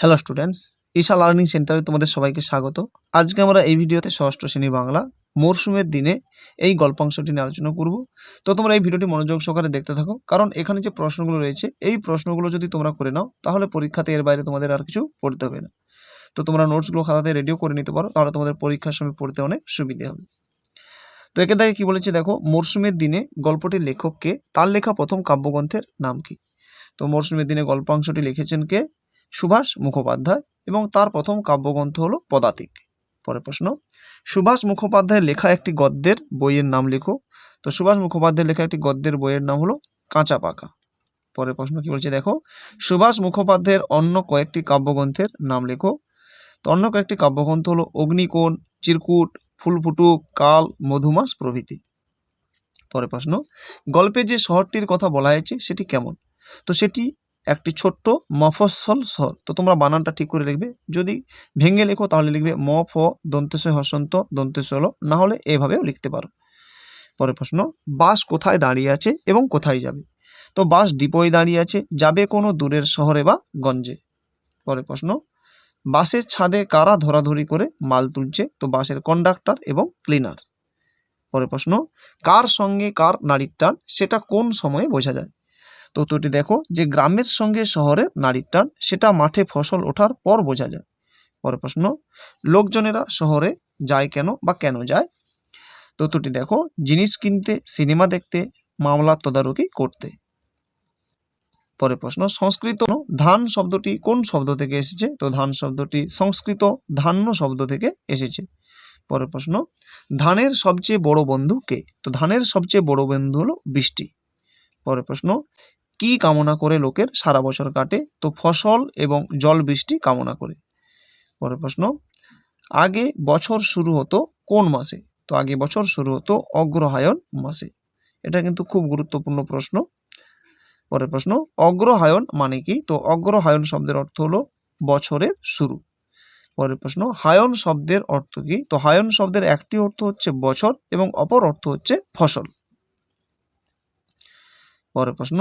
Hello students Isha learning সেন্টারে তোমাদের সবাইকে স্বাগত। আজকে আমরা এই ভিডিওতে ষষ্ঠ শ্রেণি বাংলা মরশুমের দিনে এই গল্পাংশটি নিয়ে আলোচনা করব। তো তোমরা এই ভিডিওটি মনোযোগ সহকারে দেখতে থাকো, কারণ এখানে যে প্রশ্নগুলো রয়েছে, এই প্রশ্নগুলো যদি তোমরা করে নাও, তাহলে পরীক্ষাতে এর বাইরে তোমাদের আর কিছু পড়তে হবে না। তো তোমরা নোটসগুলো খাতাতে রেডিও করে নিতে পারো, তাহলে তোমাদের পরীক্ষার সময় পড়তে অনেক সুবিধে হবে। তো একে দেখে কি বলেছে, দেখো মরশুমের দিনে গল্পটির লেখককে তার লেখা প্রথম কাব্যগ্রন্থের নাম কি? তো মরশুমের দিনে গল্পাংশটি লিখেছেন কে? সুভাষ মুখোপাধ্যায় এবং তার প্রথম কাব্যগ্রন্থ হলো পদাতিক। পরের প্রশ্ন, সুভাষ মুখোপাধ্যায়ের লেখা একটি গদ্যের বইয়ের নাম লেখো। তো সুভাষ মুখোপাধ্যায়ের লেখা একটি গদ্যের বইয়ের নাম হলো কাঁচা পাকা। পরের প্রশ্ন কি বলছে? দেখো, সুভাষ মুখোপাধ্যায়ের অন্য কয়েকটি কাব্যগ্রন্থের নাম লেখো। তো অন্য কয়েকটি কাব্যগ্রন্থ হলো অগ্নিকোণ, চিরকুট, ফুলফুটুক, কাল, মধুমাস প্রভৃতি। পরের প্রশ্ন, গল্পে যে শহরটির কথা বলা হয়েছে সেটি কেমন? তো সেটি একটি ছোট্ট মফস্বল শহর। তো তোমরা বানানটা ঠিক করে লিখবে। যদি ভেঙে লেখো তাহলে লিখবে ম ফ দন্তেশয় হসন্ত দন্তেশয় হলো। না হলে এভাবেও লিখতে পারো। পরের প্রশ্ন, বাস কোথায় দাঁড়িয়ে আছে এবং কোথায় যাবে? তো বাস ডিপোয় দাঁড়িয়ে আছে, যাবে কোনো দূরের শহরে বা গঞ্জে। পরের প্রশ্ন, বাসের ছাদে কারা ধরাধরি করে মাল তুলছে? তো বাসের কন্ডাক্টর এবং ক্লিনার পরের প্রশ্ন, কার সঙ্গে কার নারীর টান, সেটা কোন সময়ে বোঝা যায়? তো উত্তরটি দেখো যে গ্রামের সঙ্গে শহরের নারীর টান, সেটা মাঠে ফসল ওঠার পর বোঝা যায়। পরের প্রশ্ন, লোকজনেরা শহরে যায় কেন বা কেন যায়? তো উত্তরটি দেখো, জিনিস কিনতে, সিনেমা দেখতে, মামলা তদারকি করতে। পরের প্রশ্ন, সংস্কৃত ধান শব্দটি কোন শব্দ থেকে এসেছে? তো ধান শব্দটি সংস্কৃত ধান্য শব্দ থেকে এসেছে। পরের প্রশ্ন, ধানের সবচেয়ে বড় বন্ধু কে? তো ধানের সবচেয়ে বড় বন্ধু হলো বৃষ্টি। পরের প্রশ্ন কি কামনা করে লোকের সারা বছর কাটে? তো ফসল এবং জল বৃষ্টি কামনা করে। পরের প্রশ্ন, আগে বছর শুরু হতো কোন মাসে? তো আগে বছর শুরু হতো অগ্রহায়ণ মাসে। এটা কিন্তু খুব গুরুত্বপূর্ণ প্রশ্ন। পরের প্রশ্ন, অগ্রহায়ণ মানে কি? তো অগ্রহায়ণ শব্দের অর্থ হলো বছরের শুরু। পরের প্রশ্ন হায়ন শব্দের অর্থ কি? তো হায়ন শব্দের একটি অর্থ হচ্ছে বছর এবং অপর অর্থ হচ্ছে ফসল। পরের প্রশ্ন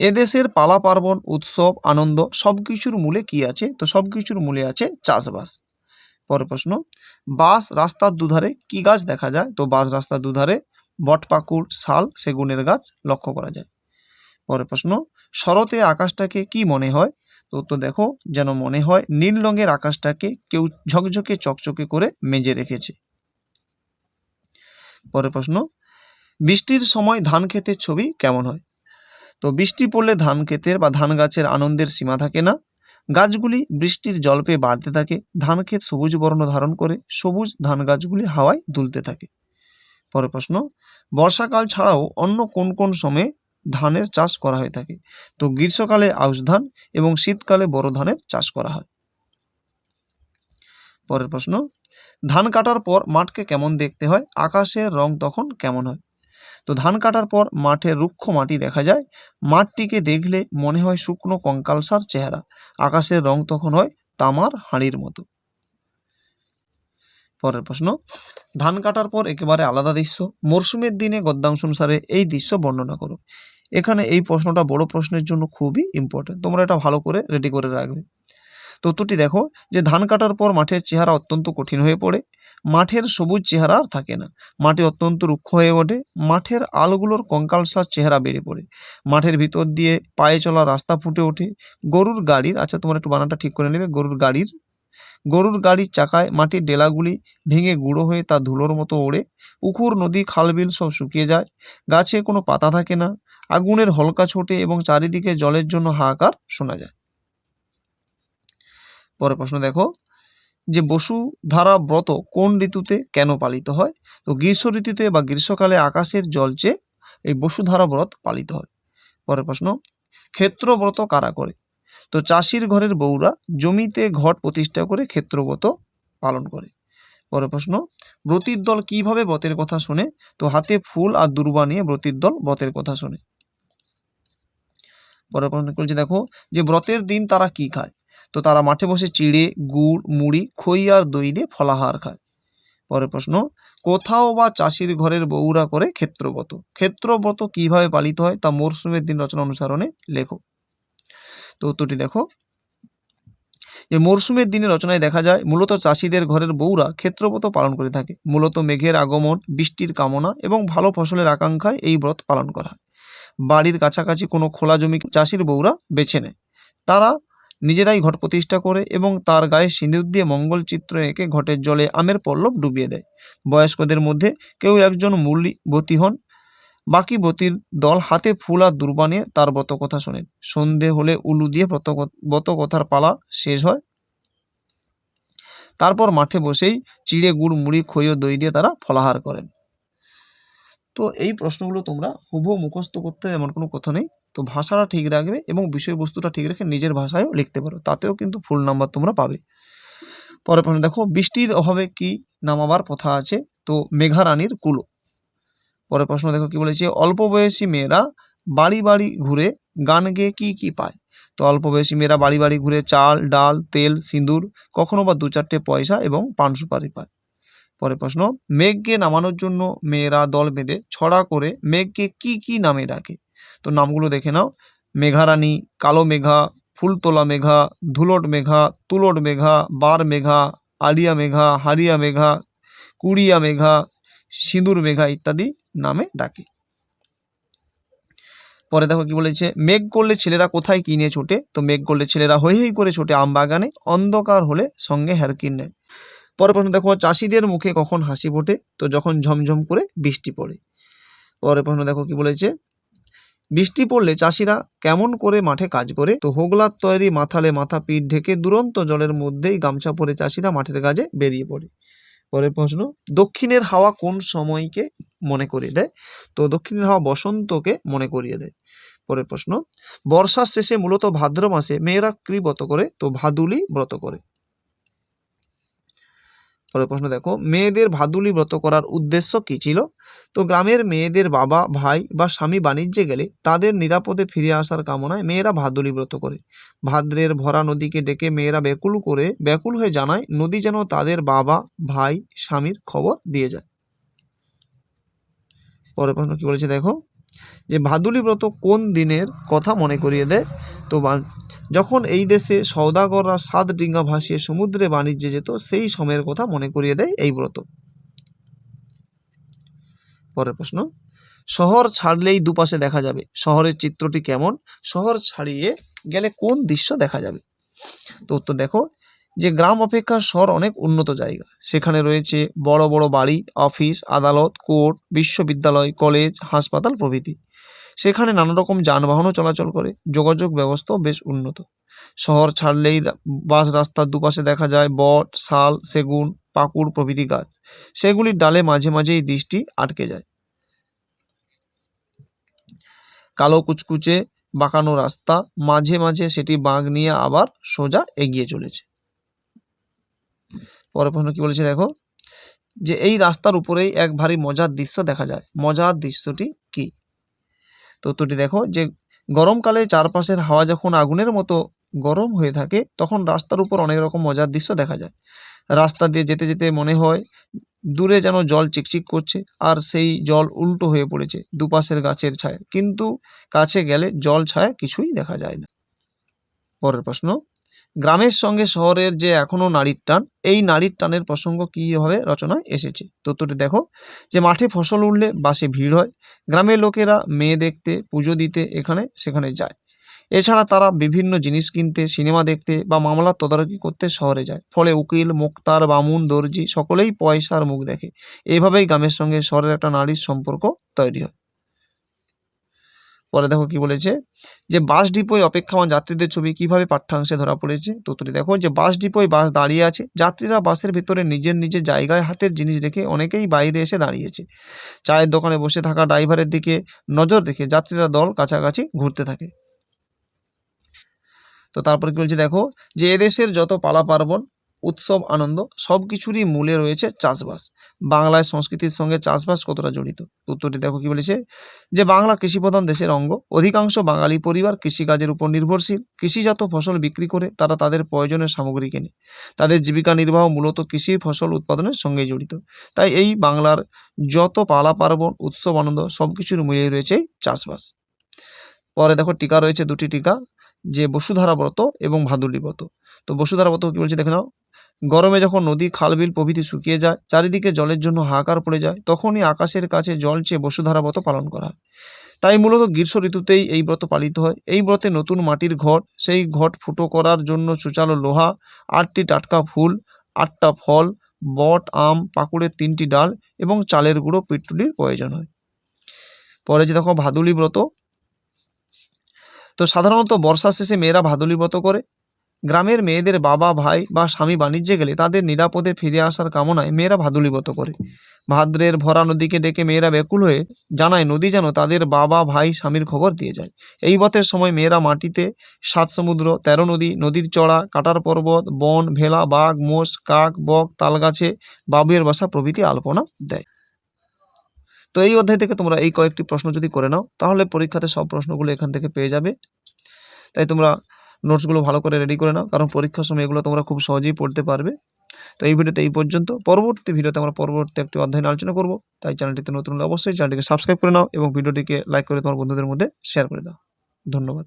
এদেশের পালা পার্বণ, উৎসব, আনন্দ সব কিছুর মূলে কি আছে? তো সব কিছুর মূলে আছে চাষবাস। পরের প্রশ্ন বাস রাস্তার দুধারে কি গাছ দেখা যায়? তো বাস রাস্তার দুধারে বটপাকুড়, শাল, সেগুনের গাছ লক্ষ্য করা যায়। পরের প্রশ্ন, শরতে আকাশটাকে কি মনে হয়? তো তো দেখো, যেন মনে হয় নীল রঙের আকাশটাকে কেউ ঝকঝকে চকচকে করে মেজে রেখেছে। পরের প্রশ্ন, বৃষ্টির সময় ধান ক্ষেতের ছবি কেমন হয়? তো বৃষ্টি পড়লে ধান ক্ষেতের বা ধান গাছের আনন্দের সীমা থাকে না। গাছগুলি বৃষ্টির জল পেয়ে বাড়তে থাকে, ধান ক্ষেত সবুজ বর্ণ ধারণ করে সবুজ ধান গাছগুলি হাওয়ায় দুলতে থাকে। পরের প্রশ্ন, বর্ষাকাল ছাড়াও অন্য কোন কোন সময়ে ধানের চাষ করা হয়ে থাকে? তো গ্রীষ্মকালে আউশ ধান এবং শীতকালে বড় ধানের চাষ করা হয়। পরের প্রশ্ন, ধান কাটার পর মাঠকে কেমন দেখতে হয়? আকাশের রং তখন কেমন হয়? তো ধান কাটার পর মাঠে রুক্ষ মাটি দেখা যায়। মাঠটিকে দেখলে মনে হয় শুকনো কঙ্কালসার চেহারা। আকাশের রং তখন হয় তামার হাঁড়ির মতো। পরের প্রশ্ন, ধান কাটার পর একেবারে আলাদা দৃশ্য। মরশুমের দিনে গদ্যাংশ অনুসারে এই দৃশ্য বর্ণনা করো। এখানে এই প্রশ্নটা বড় প্রশ্নের জন্য খুবই ইম্পর্টেন্ট তোমরা এটা ভালো করে রেডি করে রাখবে। তো উত্তরটি দেখো, যে ধান কাটার পর মাঠের চেহারা অত্যন্ত কঠিন হয়ে পড়ে। মাঠের সবুজ চেহারা আর থাকে না। মাটি অত্যন্ত রুক্ষ হয়ে ওঠে। মাঠের আলগুলোর কঙ্কালসার চেহারা বেড়ে পড়ে। মাঠের ভিতর দিয়ে পায়ে চলা রাস্তা ফুটে ওঠে। গরুর গাড়ির আচ্ছা তোমার একটু বানানটা ঠিক করে নেবে, গরুর গাড়ির। গরুর গাড়ির চাকায় মাটির ডেলাগুলি ভেঙে গুঁড়ো হয়ে তা ধুলোর মতো ওড়ে। পুকুর নদী, খালবিল সব শুকিয়ে যায়। গাছে কোনো পাতা থাকে না। আগুনের হলকা ছোটে এবং চারিদিকে জলের জন্য হাহাকার শোনা যায়। পরের প্রশ্ন দেখো, যে বসুধারা ব্রত কোন ঋতুতে কেন পালিত হয়? তো গ্রীষ্ম ঋতুতে বা গ্রীষ্মকালে আকাশের জল চেয়ে এই বসুধারা ব্রত পালিত হয়। পরের প্রশ্ন ক্ষেত্রব্রত কারা করে? তো চাষির ঘরের বউরা জমিতে ঘট প্রতিষ্ঠা করে ক্ষেত্রব্রত পালন করে। পরের প্রশ্ন, ব্রতির দল কীভাবে ব্রতের কথা শোনে? তো হাতে ফুল আর দুর্বা নিয়ে ব্রতির দল ব্রতের কথা শোনে। পরের প্রশ্ন বলছে দেখো, যে ব্রতের দিন তারা কি খায়? তো তারা মাঠে বসে চিড়ে, গুড়, মুড়ি, খই আর দই দিয়ে ফলাহার খায়। পরের প্রশ্ন, কোথাও বা চাষির ঘরের বউরা করে ক্ষেত্রব্রত? ক্ষেত্রব্রত কীভাবে পালিত হয় তা মরশুমের দিন রচনা অনুসরণে লেখো। তো উত্তরটি দেখো যে মরশুমের দিনে রচনায় দেখা যায়, মূলত চাষিদের ঘরের বউরা ক্ষেত্রব্রত পালন করে থাকে। মূলত মেঘের আগমন, বৃষ্টির কামনা এবং ভালো ফসলের আকাঙ্ক্ষায় এই ব্রত পালন করা হয়। বাড়ির কাছাকাছি কোনো খোলা জমি চাষির বউরা বেছে নেয়। তারা নিজেরাই ঘট প্রতিষ্ঠা করে এবং তার গায়ে সিঁদুর দিয়ে মঙ্গল চিত্র এঁকে ঘটের জলে আমের পল্লব ডুবিয়ে দেয়। বয়স্কদের মধ্যে কেউ একজন মূল্যবতী হন, বাকি বতীর দল হাতে ফুল আর দুর্বা নিয়ে তার ব্রত কথা শোনেন। সন্ধে হলে উলু দিয়ে ব্রত ব্রত কথার পালা শেষ হয়। তারপর মাঠে বসেই চিড়ে গুড়, মুড়ি, খই ও দই দিয়ে তারা ফলাহার করেন। তো এই প্রশ্নগুলো তোমরা হুবহু মুখস্থ করতে এমন কোনো কথা নেই। তো ভাষাটা ঠিক রাখবে এবং বিষয়বস্তুটা ঠিক রেখে নিজের ভাষায়ও লিখতে পারো। তাতেও কিন্তু ফুল নাম্বার তোমরা পাবে। পরের প্রশ্ন, দেখো, বৃষ্টির অভাবে কি নামাবার কথা আছে? তো মেঘারানীর কুলো। পরের প্রশ্ন, দেখো, কি বলেছে? অল্প বয়সী মেয়েরা বাড়ি বাড়ি ঘুরে গান গেয়ে কি কি পায়? তো অল্প বয়সী মেয়েরা বাড়ি বাড়ি ঘুরে চাল, ডাল, তেল, সিঁদুর, কখনো বা দু চারটে পয়সা এবং পান সুপারি পায়। পরের প্রশ্ন, মেঘকে নামানোর জন্য মেয়েরা দল বেঁধে ছড়া করে মেঘকে কি কি নামে ডাকে? তো নামগুলো দেখে নাও। মেঘারানী কালো মেঘা, ফুলতোলা মেঘা, ধুলট মেঘা, তুলট মেঘা, বার মেঘা, আলিয়া মেঘা হারিয়া মেঘা, কুড়িয়া মেঘা, সিঁদুর মেঘা ইত্যাদি নামে ডাকে। পরে দেখো কি বলেছে, মেঘ করলে ছেলেরা কোথায় কিনে ছোটে? তো মেঘ করলে ছেলেরা হই হই করে ছোটে আম বাগানে, অন্ধকার হলে সঙ্গে হ্যারকিন নেয়। পরে প্রশ্ন দেখো, চাষিদের মুখে কখন হাসি ফোটে? তো যখন ঝমঝম করে বৃষ্টি পড়ে। পরে প্রশ্ন দেখো কি বলেছে বৃষ্টি পড়লে চাষিরা কেমন করে মাঠে কাজ করে? তো হোগলার তৈরি মাথালে মাথা পিঠ ঢেকে দুরন্ত জলের মধ্যেই গামছা পরে চাষিরা মাঠের কাজে বেরিয়ে পড়ে। পরের প্রশ্ন, দক্ষিণের হাওয়া কোন সময়কে মনে করিয়ে দেয়? তো দক্ষিণের হাওয়া বসন্তকে মনে করিয়ে দেয়। পরের প্রশ্ন, বর্ষার শেষে মূলত ভাদ্র মাসে মেয়েরা কি ব্রত করে? তো ভাদুলি ব্রত করে। পরের প্রশ্ন দেখো, মেয়েদের ভাদুলি ব্রত করার উদ্দেশ্য কি ছিল? তো গ্রামের মেয়েদের বাবা, ভাই বা স্বামী বাণিজ্যে গেলে তাদের নিরাপদে ফিরে আসার কামনায় মেয়েরা ভাদুলি ব্রত করে। ভাদ্রের ভরা নদীকে ডেকে মেয়েরা ব্যাকুল করে ব্যাকুল হয়ে জানায়, নদী যেন তাদের বাবা, ভাই, স্বামীর খবর দিয়ে যায়। পরের প্রশ্ন কি বলেছে দেখো? যে ভাদুলি ব্রত কোন দিনের কথা মনে করিয়ে দেয়? তো যখন এই দেশে সওদাগররা সাত ডিঙ্গা ভাসিয়ে সমুদ্রে বাণিজ্যে যেত, সেই সময়ের কথা মনে করিয়ে দেয় এই ব্রত। পরের প্রশ্ন। শহর ছাড়লেই দুপাশে দেখা যাবে। শহরের চিত্রটি কেমন? শহর ছাড়িয়ে গেলে কোন দৃশ্য দেখা যাবে? তো উত্তর দেখো, যে গ্রাম অপেক্ষা শহর অনেক উন্নত জায়গা। সেখানে রয়েছে বড় বড় বাড়ি, অফিস, আদালত, কোর্ট, বিশ্ববিদ্যালয়, কলেজ, হাসপাতাল প্রভৃতি। সেখানে নানা রকম যানবাহনও চলাচল করে। যোগাযোগ ব্যবস্থাও বেশ উন্নত। শহর ছাড়লেই বাস রাস্তার দুপাশে দেখা যায় বট, শাল, সেগুন, পাকুড় প্রভৃতি গাছ। সেগুলির ডালে মাঝে মাঝেই দৃষ্টি আটকে যায়। কালো কুচকুচে বাঁকানো রাস্তা, মাঝে মাঝে সেটি বাঁক নিয়ে আবার সোজা এগিয়ে চলেছে। পরের প্রশ্ন কি বলেছে দেখো? যে এই রাস্তার উপরেই এক ভারী মজার দৃশ্য দেখা যায়। মজার দৃশ্যটি কি? তো দেখো, যে গরমকালে চারপাশের হাওয়া যখন আগুনের মতো গরম হয়ে থাকে, তখন রাস্তার উপর অনেক রকম মজার দৃশ্য দেখা যায়। রাস্তা দিয়ে যেতে যেতে মনে হয় দূরে যেন জল চিকচিক করছে আর সেই জল উল্টো হয়ে পড়েছে দুপাশের গাছের ছায়া। কিন্তু কাছে গেলে জল ছায়া কিছুই দেখা যায় না। পরের প্রশ্ন, গ্রামের সঙ্গে শহরের যে এখনও নারীর টান, এই নারীর টানের প্রসঙ্গ কীভাবে রচনায় এসেছে? তথ্যটি দেখো, যে মাঠে ফসল উঠলে বাসে ভিড় হয়, গ্রামের লোকেরা মেয়ে দেখতে, পুজো দিতে এখানে সেখানে যায়। এছাড়া তারা বিভিন্ন জিনিস কিনতে, সিনেমা দেখতে বা মামলার তদারকি করতে শহরে যায়। ফলে উকিল, মোক্তার, বামুন, দর্জি সকলেই পয়সার মুখ দেখে। এইভাবেই গ্রামের সঙ্গে শহরের একটা নারীর সম্পর্ক তৈরি হয়। পরে দেখো কি বলেছে যে, বাস ডিপোয় অপেক্ষমান যাত্রীদের ছবি কীভাবে পাঠ্যাংশে ধরা পড়েছে তথ্যটি দেখো যে, বাস ডিপোয় বাস দাঁড়িয়ে আছে। যাত্রীরা বাসের ভিতরে নিজের নিজের জায়গায় হাতের জিনিস রেখে অনেকেই বাইরে এসে দাঁড়িয়েছে। চায়ের দোকানে বসে থাকা ড্রাইভারের দিকে নজর রেখে যাত্রীরা দল কাছাকাছি ঘুরতে থাকে। তো তারপর কি বলছে, দেখো, যে এদেশের যত পালা পার্বণ, উৎসব, আনন্দ সব কিছুরই মূলে রয়েছে চাষবাস। বাংলায় সংস্কৃতির সঙ্গে চাষবাস কতটা জড়িত? উত্তরটি দেখো কি বলেছে, যে বাংলা কৃষিপ্রধান দেশের অঙ্গ, অধিকাংশ বাঙালি পরিবার কৃষিকাজের উপর নির্ভরশীল। কৃষিজাত ফসল বিক্রি করে তারা তাদের প্রয়োজনের সামগ্রী কেনে। তাদের জীবিকা নির্বাহ মূলত কৃষি ফসল উৎপাদনের সঙ্গে জড়িত। তাই এই বাংলার যত পালা পার্বণ, উৎসব, আনন্দ সব কিছুর মূলেই রয়েছে চাষবাস। পরে দেখো টিকা রয়েছে, দুটি টিকা। যে বসুধারা ব্রত এবং ভাদুলি ব্রত। তো বসুধারা ব্রত কী বলছে দেখে নাও? গরমে যখন নদী খাল বিল প্রভৃতি শুকিয়ে যায়, চারিদিকে জলের জন্য হাহাকার পড়ে যায়, তখনই আকাশের কাছে জল চেয়ে বসুধারা ব্রত পালন করা হয়। তাই মূলত গ্রীষ্ম ঋতুতেই এই ব্রত পালিত হয়। এই ব্রতে নতুন মাটির ঘট, সেই ঘট ফুটো করার জন্য চুচালো লোহা, আটটি টাটকা ফুল, আটটা ফল, বট, আম, পাকুড়ের তিনটি ডাল এবং চালের গুঁড়ো, পিটুলির প্রয়োজন হয়। পরে যে দেখো ভাদুলি ব্রত তো সাধারণত বর্ষা শেষে মেয়েরা ভাদুলি ব্রত করে। গ্রামের মেয়েদের বাবা, ভাই বা স্বামী বাণিজ্যে গেলে তাদের নিরাপদে ফিরে আসার কামনায় মেয়েরা ভাদুলি ব্রত করে। ভাদ্রের ভরা নদীকে ডেকে মেয়েরা ব্যাকুল হয়ে জানায়, নদী যেন তাদের বাবা, ভাই, স্বামীর খবর দিয়ে যায়। এই ব্রতের সময় মেয়েরা মাটিতে সাত সমুদ্র, তেরো নদী, নদীর চড়া, কাটার পর্বত, বন, ভেলা, বাঘ, মোষ, কাক, বক, তালগাছে বাবুয়ের বাসা প্রভৃতি আলপনা দেয়। তো এই অধ্যায় থেকে তোমরা এই কয়েকটি প্রশ্ন যদি করে নাও, তাহলে পরীক্ষাতে সব প্রশ্নগুলো এখান থেকে পেয়ে যাবে। তাই তোমরা নোটসগুলো ভালো করে রেডি করে নাও, কারণ পরীক্ষার সময় এগুলো তোমরা খুব সহজেই পড়তে পারবে। তো এই ভিডিওতে এই পর্যন্ত। পরবর্তী ভিডিওতে আমরা পরবর্তী একটি অধ্যায় আলোচনা করব। তাই চ্যানেলটিতে নতুন হলে অবশ্যই চ্যানেলটিকে সাবস্ক্রাইব করে নাও এবং ভিডিওটিকে লাইক করে তোমার বন্ধুদের মধ্যে শেয়ার করে দাও। ধন্যবাদ।